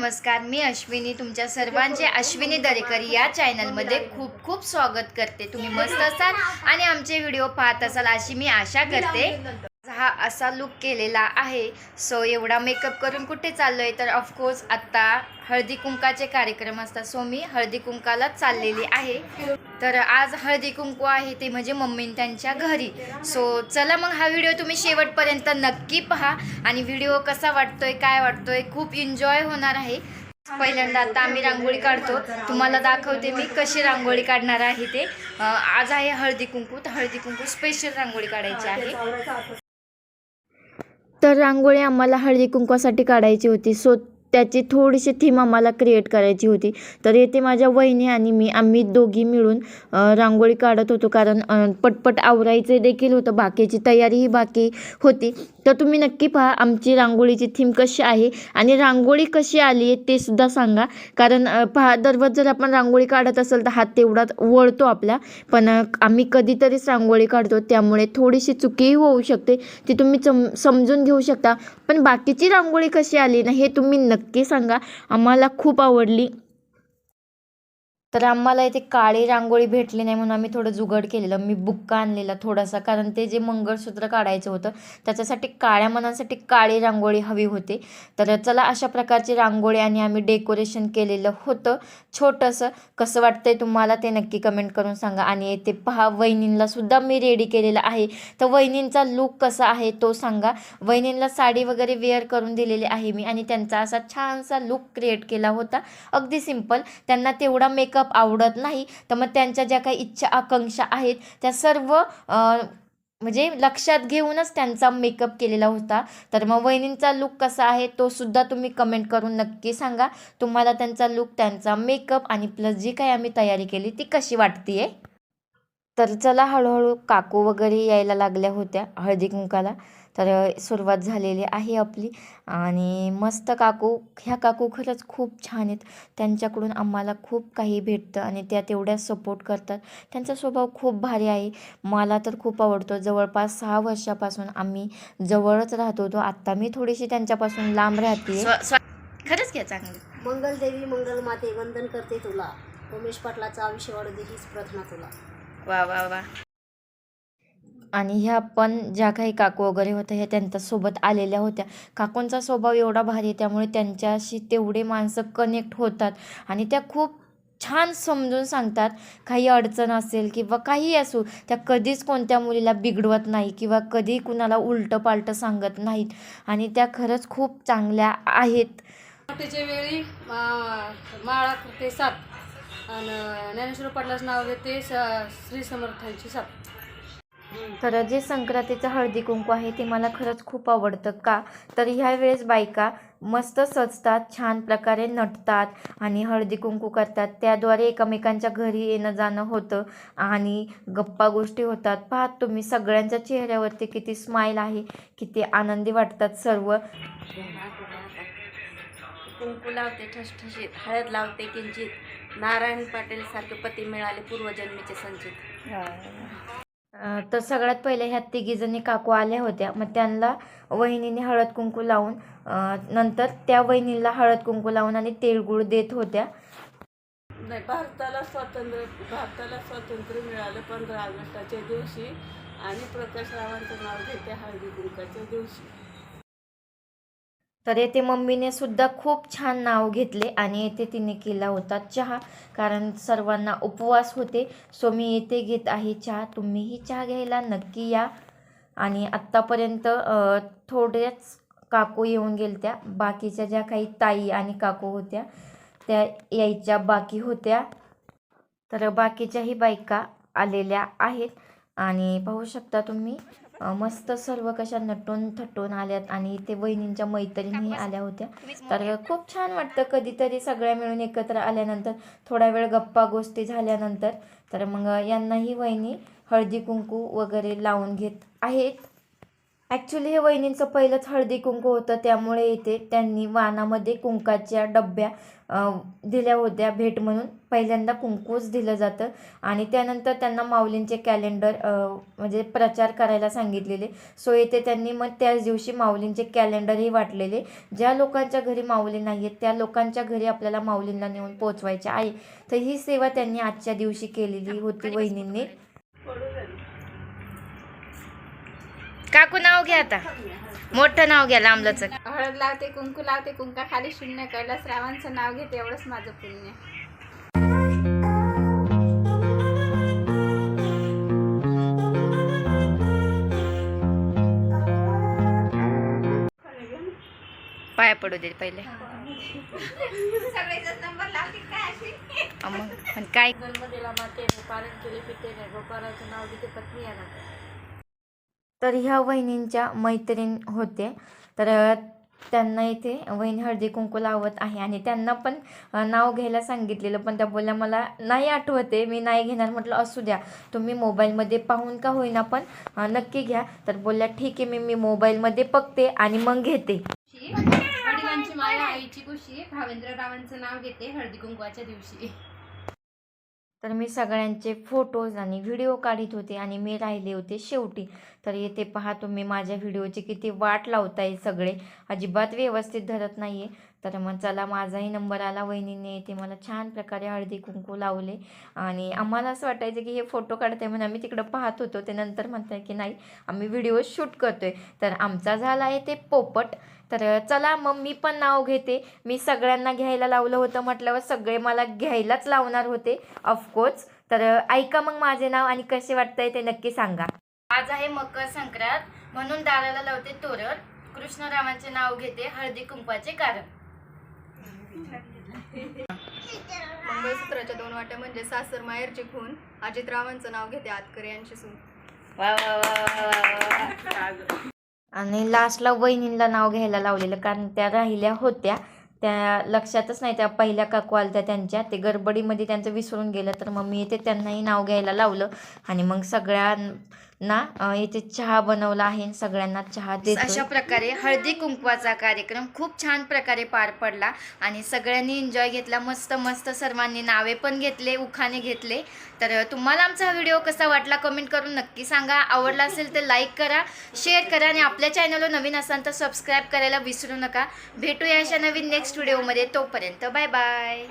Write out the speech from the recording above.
नमस्कार मी अश्विनी. तुमच्या सर्वांचे अश्विनी दरेकर या चॅनलमध्ये खूप खूप स्वागत करते. तुम्ही मस्त असाल आणि आमचे व्हिडिओ पाहत असाल अशी मी आशा करते. हा असा लुक केलेला आहे. सो एवढा मेकअप करून कुठे चाललो आहे तर ऑफकोर्स आत्ता हळदी कुंकाचे कार्यक्रम असतात. सो मी हळदी कुंकाला चाललेली आहे. तर आज हळदी कुंकू आहे ते म्हणजे मम्मी त्यांच्या घरी. सो चला मग हा व्हिडिओ तुम्ही शेवटपर्यंत नक्की पहा. आणि व्हिडिओ कसा वाटतोय काय वाटतोय खूप एन्जॉय होणार आहे. पहिल्यांदा आता आम्ही रांगोळी काढतो. तुम्हाला दाखवते मी कशी रांगोळी काढणार आहे ते. आज आहे हळदी कुंकू. तर हळदी कुंकू स्पेशल रांगोळी काढायची आहे. तर रांगोळी आम्हाला हळदी कुंकवासाठी काढायची होती. सो त्याची थोडीशी थीम आम्हाला क्रिएट करायची होती. तर येथे माझ्या वहिनी आणि मी आम्ही दोघी मिळून रांगोळी काढत होतो. कारण पटपट आवरायचे देखील होतं. बाकीची तयारीही बाकी होती. तर तुम्ही नक्की पहा आमची रांगोळीची थीम कशी आहे आणि रांगोळी कशी आली आहे ते सुद्धा सांगा. कारण पहा दररोज जर आपण रांगोळी काढत असेल तर हात तेवढाच वळतो आपला. पण आम्ही कधीतरीच रांगोळी काढतो त्यामुळे थोडीशी चुकीही होऊ शकते ती तुम्ही सम समजून घेऊ शकता. पण बाकीची रांगोळी कशी आली ना हे तुम्ही नक्की सांगा. आम्हाला खूप आवडली. तर आम्हाला इथे काळी रांगोळी भेटली नाही म्हणून आम्ही थोडं जुगड केलेलं. मी बुक्का आणलेला थोडासा कारण ते जे मंगळसूत्र काढायचं होतं त्याच्यासाठी काळ्या मनासाठी काळी रांगोळी हवी होती. तर चला अशा प्रकारची रांगोळी आणि आम्ही डेकोरेशन केलेलं होतं छोटंसं. कसं वाटतंय तुम्हाला ते नक्की कमेंट करून सांगा. आणि येथे पहा वहिनींलासुद्धा मी रेडी केलेलं आहे. तर वहिनींचा लूक कसा आहे तो सांगा. वहिनींला साडी वगैरे वेअर करून दिलेली आहे मी आणि त्यांचा असा छानसा लुक क्रिएट केला होता. अगदी सिंपल त्यांना तेवढा मेकअप आवडत नाही तर मग त्यांच्या ज्या काही इच्छा आकांक्षा आहेत त्या सर्व म्हणजे लक्षात घेऊनच त्यांचा मेकअप केलेला होता. तर मग वहिनींचा लुक कसा आहे तो सुद्धा तुम्ही कमेंट करून नक्की सांगा. तुम्हाला त्यांचा लुक त्यांचा मेकअप आणि प्लस जी काही आम्ही तयारी केली ती कशी वाटतीये? तर चला हळूहळू काकू वगैरे यायला लागल्या होत्या हळदी कुंकाला तर सुरुवात झालेली आहे आपली. आणि मस्त काकू ह्या काकू खरंच खूप छान आहेत. त्यांच्याकडून आम्हाला खूप काही भेटतं आणि त्या तेवढ्याच सपोर्ट करतात. त्यांचा स्वभाव खूप भारी आहे. मला तर खूप आवडतो. जवळपास सहा वर्षापासून आम्ही जवळच राहत. होतो आत्ता मी थोडीशी त्यांच्यापासून लांब राहते. खरंच घ्या चांगलं. मंगलदेवी मंगलमाते वंदन करते तुला. उमेश पाटलाचा आयुष्य वाढू दे हीच प्रार्थना तुला. वा वा वा. आणि ह्या पण ज्या काही काकू वगैरे होत्या ह्या त्यांच्यासोबत आलेल्या होत्या. काकूंचा स्वभाव एवढा भारी आहे त्यामुळे त्यांच्याशी तेवढे माणसं कनेक्ट होतात. आणि त्या खूप छान समजून सांगतात काही अडचण असेल किंवा काही असू त्या कधीच कोणत्या मुलीला बिघडवत नाही किंवा कधी कुणाला उलटं पालटं सांगत नाहीत. आणि त्या खरंच खूप चांगल्या आहेत. त्याच्या वेळी मा- माळा ते सात आणि ज्ञानेश्वर पाटलाचं नाव घेते स- श्री समर्थांची सात तर जे संक्रांतीचं हळदी कुंकू आहे ते मला खरंच खूप आवडतं. का? तर ह्या वेळेस बायका मस्त सजतात छान प्रकारे नटतात आणि हळदी कुंकू करतात. त्याद्वारे एकमेकांच्या घरी येणं जाणं होतं आणि गप्पा गोष्टी होतात. पाहत तुम्ही सगळ्यांच्या चेहऱ्यावरती किती स्माईल आहे किती आनंदी वाटतात सर्व. कुंकू लावते ठसठशीत. हळद लावते किंचित. नारायण पाटील सारखे पती मिळाले पूर्वजन्मीचे संचित तर सगळ्यात पहिले ह्या तिघीजणी काकू आल्या होत्या. मग त्यांना वहिनीने हळद कुंकू लावून नंतर त्या वहिनीला हळद कुंकू लावून आणि तिळगुळ देत होत्या. नाही भारताला स्वातंत्र्य भारताला स्वातंत्र्य मिळालं पंधरा ऑगस्टाच्या दिवशी आणि प्रकाश रावांचं नाव घेते हळदी कुंकाच्या दिवशी. तर येथे मम्मीने सुद्धा खूप छान नाव घेतले आणि येथे तिने केला होता चहा कारण सर्वांना उपवास होते. सो मी येथे घेत आहे चहा. तुम्हीही चहा घ्यायला नक्की या. आणि आत्तापर्यंत थोड्याच काकू येऊन गेलत्या. बाकीच्या ज्या काही ताई आणि काकू होत्या त्या यायच्या बाकी होत्या. तर बाकीच्याही बायका आलेल्या आहेत. आणि पाहू शकता तुम्ही मस्त सर्व कशा नटून थटून आल्यात आणि इथे वहिनींच्या मैत्रिणीही आल्या होत्या. तर खूप छान वाटतं कधीतरी सगळ्या मिळून एकत्र आल्यानंतर थोडा वेळ गप्पा गोष्टी झाल्यानंतर. तर मग यांनाही वहिनी हळदी कुंकू वगैरे लावून घेत आहेत. ॲक्च्युली हे वहिनींचं पहिलंच हळदी कुंकू होतं. त्यामुळे इथे त्यांनी वाणामध्ये कुंकाच्या डब्या दिल्या होत्या भेट म्हणून. पहिल्यांदा कुंकूच दिलं जातं. आणि त्यानंतर त्यांना माऊलींचे कॅलेंडर म्हणजे प्रचार करायला सांगितलेले. सो येथे त्यांनी मग त्याच दिवशी माऊलींचे कॅलेंडरही वाटलेले. ज्या लोकांच्या घरी माऊली नाही आहेत त्या लोकांच्या घरी आपल्याला माऊलींना नेऊन पोचवायचे आहे. तर ही सेवा त्यांनी आजच्या दिवशी केलेली होती वहिनींनी. काकू नाव घ्या आता. मोठं नाव घ्या लांबलंच हळद लावते कुंकू लावते कुंका खाली शून्य कैलास रावांचं नाव घेते एवढंच माझं पुण्य. पाया पडू दे पहिले. अ मग पण काय? जन्मदिला मातेने पालन केले पितेने गोपाळाचं नाव घेते पत्नी या. तर ह्या वहिनींच्या मैत्रीण होते. तर त्यांना इथे वहीन हळदी कुंकू लावत आहे आणि त्यांना पण नाव घ्यायला सांगितलेलं पण त्या बोलल्या मला नाही आठवते मी नाही घेणार. म्हटलं असू द्या तुम्ही मोबाईलमध्ये पाहून का होईना पण नक्की घ्या. तर बोलल्या ठीक आहे मी मी मोबाईलमध्ये बघते आणि मग घेते. वडिलांची माया आईची खुशी भावेंद्र रावांचं नाव घेते हळदी कुंकवाच्या दिवशी. तर मी सगळ्यांचे फोटोज आणि व्हिडिओ काढत होते आणि मी राहिले होते शेवटी. तर येथे पहा तुम्ही माझ्या व्हिडिओची किती वाट लावताय सगळे. अजिबात व्यवस्थित धरत नाही आहे तर मग चला माझाही नंबर आला वहिनीने. इथे मला छान प्रकारे हळदी कुंकू लावले. आणि आम्हाला असं वाटायचं की हे फोटो काढते म्हणून आम्ही तिकडं पाहत होतो. ते नंतर म्हणताय की नाही आम्ही व्हिडिओ शूट करतोय. तर आमचा झाला आहे ते पोपट. तर चला मग मी पण नाव घेते. मी सगळ्यांना घ्यायला लावलं होतं म्हटल्यावर सगळे मला घ्यायलाच लावणार होते ऑफकोर्स तर ऐका मग माझे नाव आणि कसे वाटतंय ते नक्की सांगा. आज आहे मकर संक्रांत. म्हणून दाराला लावते तोरण. कृष्णरामांचे नाव घेते हळदी कुंकवाचे कारण. मंगळसूत्राच्या दोन वाट्या म्हणजे सासर माहेरची खून. अजितरावांचं नाव घेते आतकर यांची सून वा वा वा वा वा वा. आणि लास्टला वहिनींना नाव घ्यायला लावलेलं कारण त्या राहिल्या होत्या. त्या लक्षातच नाही त्या पहिल्या काकू आलत्या त्यांच्या. ते गडबडीमध्ये त्यांचं विसरून गेलं तर मग मी इथे त्यांनाही नाव घ्यायला लावलं. आणि मग सगळ्यांना अं, इथे चहा बनवला आहे सगळ्यांना चहा अशा देतो प्रकारे हळदी कुंकवाचा कार्यक्रम खूप छान प्रकारे पार पडला आणि सगळ्यांनी एन्जॉय घेतला मस्त मस्त सर्वांनी नावे पण घेतले उखाणे घेतले. तर तुम्हाला आमचा हा व्हिडिओ कसा वाटला कमेंट करून नक्की सांगा. आवडला असेल तर लाईक करा शेअर करा आणि आपल्या चॅनलवर नवीन असाल तर सबस्क्राईब करायला विसरू नका. भेटूया अशा नवीन नेक्स्ट व्हिडिओमध्ये तोपर्यंत बाय बाय